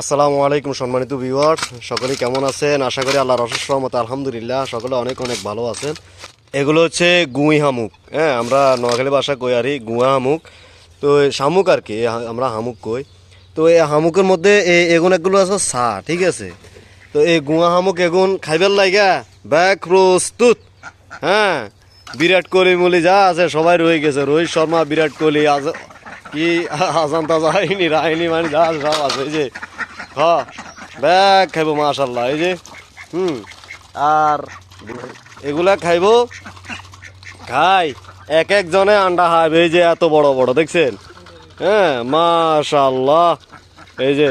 আসসালামু আলাইকুম সম্মানিত ভিউয়ার্স। সকলে কেমন আছেন? আশা করি আল্লাহর অশেষ রহমতে, আলহামদুলিল্লাহ। সকলে অনেক অনেক ভালো আছেন। এগুলো হচ্ছে গুঁই হামুক হ্যাঁ? আমরা নোয়াখালী ভাষা কই আরি গুঁয়া হামুক। তো শামুক আর কি আমরা হামুক কই। তো এই হামুকের মধ্যে এই এগুন একগুলো আছে সা ঠিক আছে? তো এই গুঁয়া হামুক এগুন খাইবার লাগা ব্যাক প্রস্তুত। হ্যাঁ? বিরাট কোহলি, মুলি যা আছে সবাই রয়ে গেছে। রোহিত শর্মা, বিরাট কোহলি, আজ কি আজান তাজা হয়নি রায়নি মানে যা সব আছে যে। হ ব্যাগ খাইবো মাশাল্লাহ এই যে, হুম, আর এগুলা খাইবো, খাই, এক এক জনে আন্ডা খাইবে এই যে এত বড় বড়, দেখছেন? হ্যাঁ মাশাল্লাহ এই যে,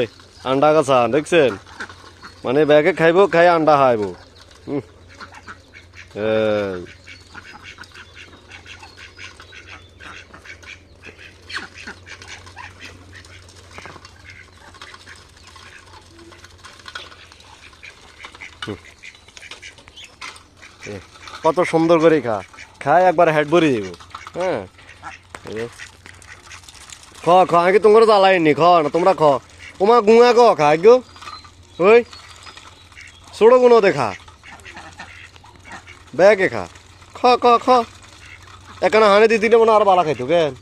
আন্ডা গাছা দেখছেন? মানে ব্যাগে খাইবো, খাই আন্ডা খাইবো, হুম কত সুন্দর করে খা। খাই, একবার হেড ভরে দিব। হ্যাঁ। খ খ আগে তোমরা জ্বালাইনি? খ, না, তোমরা খ। ওমা গুঙা ক খা গো ওই। ছোট গুণ দেখা ব্যাগে খা। খ খ খ। এখানে হানি দি দিলে মনে আরও বালা খাইতো, কেন?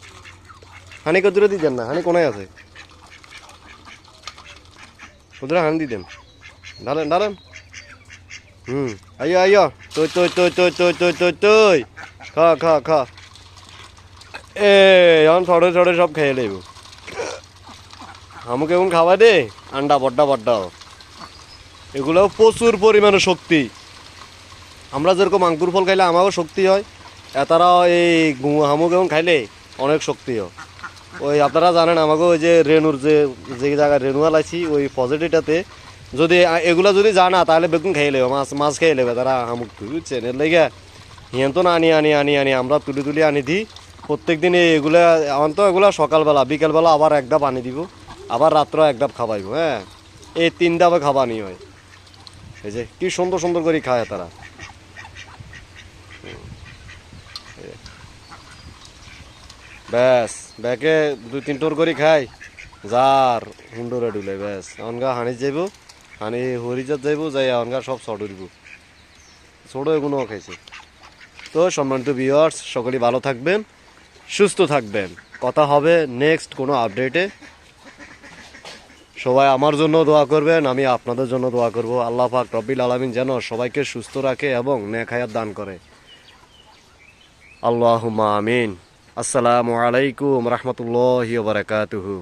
হানি কদুরে দি দেন না? হানি কোনায় আছে? কদুরে হানি দি দেন? ডালেন ডালেন হুম আইয়ো আইয়ো তুই তুই তুই তুই তুই তুই তুই তুই খা খা খা এ এখন ছড়ে ছড়ে সব খেয়ে নেব আমাকে এখন খাওয়া দে আন্ডা বড্ডা বড্ডা এগুলো প্রচুর পরিমাণে শক্তি আমরা যেরকম আঙ্কুর ফল খাইলে আমারও শক্তি হয় এতারাও এই হামুক এবং খাইলে অনেক শক্তি হয় ওই আপনারা জানেন আমাকে ওই যে রেনুর যে যে জায়গায় রেনুয়াল আছি ওই পজিটিভটাতে যদি এগুলা যদি জানা, তাহলে বেগুন খেয়ে নেবে মাছ মাছ খেয়ে নেবে তারা আমুক বুঝছেন এর লেগে হিয়ান তো না আনি আনি আনি আনি, আমরা তুলি তুলি আনি দিই। প্রত্যেক দিন এগুলা আমার তো এগুলা সকালবেলা, বিকেলবেলা আবার এক ডাব আনি দিব। আবার রাত্র এক ডাব খাওয়াইব হ্যাঁ? এই তিন ডাবে খাবানি হয়। এই যে, কি সুন্দর সুন্দর করে খায় তারা। ব্যাস, ব্যাকে দুই তিন টোর করে খাই। যার হুন্ডরে ডুলে ব্যাস। অনগা হানি যাইব। হানি হরিজাত যাইব যাই অনগা সব শর্ট উঠব ছোট এগুলো খাইছে। তো সম্মানিত ভিউয়ার্স সকলে ভালো থাকবেন, সুস্থ থাকবেন। কথা হবে নেক্সট কোনো আপডেটে সবাই আমার জন্য দোয়া করবেন, আমি আপনাদের জন্য দোয়া করব। আল্লাহ পাক রব্বিল আলমিন যেন সবাইকে সুস্থ রাখে এবং নেখায়াত দান করে। আল্লাহ আমিন। আসসালামু আলাইকুম রহমতুল্লাহ বারকাতুহু।